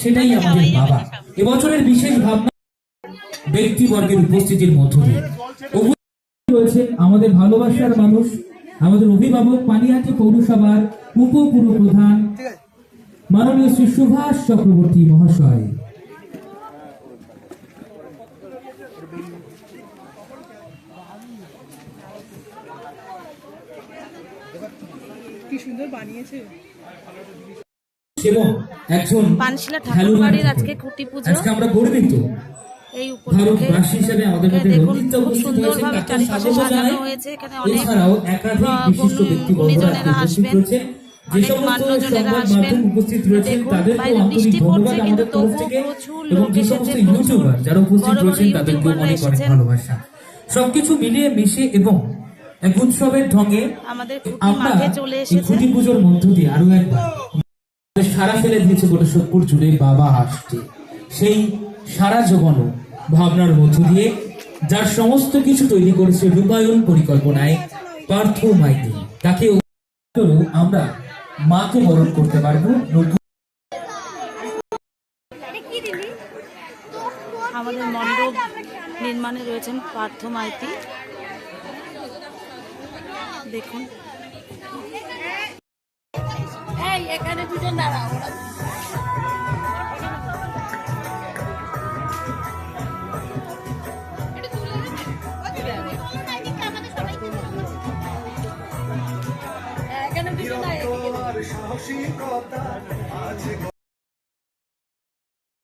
সেটাই আমাদের বাবা। এবছরের বিশেষ ভাবনা ব্যক্তিবর্গের উপস্থিতির মধ্য দিয়ে। রয়েছে আমাদের ভালোবাসার মানুষ আমাদের অভিভাবক পানিহাটি পৌরসভার উপপুর প্রধান মাননীয় শ্রী সুভাষ চক্রবর্তী মহাশয়। কি সুন্দর বানিয়েছে। এবং একজন পানশিলা ঠাকুরবাড়ির আজকে খুঁটি পুজো। আজকে আমরা গর্বিত। এই উপলক্ষে হিসেবে আমাদের মধ্যে খুব সুন্দরভাবে চারিপাশে সাজানো হয়েছে এখানে অনেক এছাড়াও একাধিক বিশিষ্ট ব্যক্তিবর্গরা আসবেন। অনেক মান্যজনেরা দেখুন, বাইরে বৃষ্টি পড়ছে, কিন্তু তবুও প্রচুর লোক প্রচুর ইউটিউবার বড় বড় এসেছেন। সবকিছু মিলিয়ে মিশে এবং এক উৎসবের ঢঙে আমাদের মাঠে চলে এসেছে। পুজোর মধ্য দিয়ে আরও একবার সারা ফেলে দিয়েছে গোটা সোদপুর জুড়ে বাবা হাসছে সেই সারা জমানো ভাবনার মধ্য দিয়ে যার সমস্ত কিছু তৈরি করেছে রূপায়ণ পরিকল্পনায় পার্থ মাইতি তাকে আমরা মাকে বরণ করতে পারব। নতুন আমাদের মণ্ডপ নির্মাণে রয়েছেন পার্থ মাইতি। দেখুন। এখানে দুজন দাঁড়াও দুজন দাঁড়াও।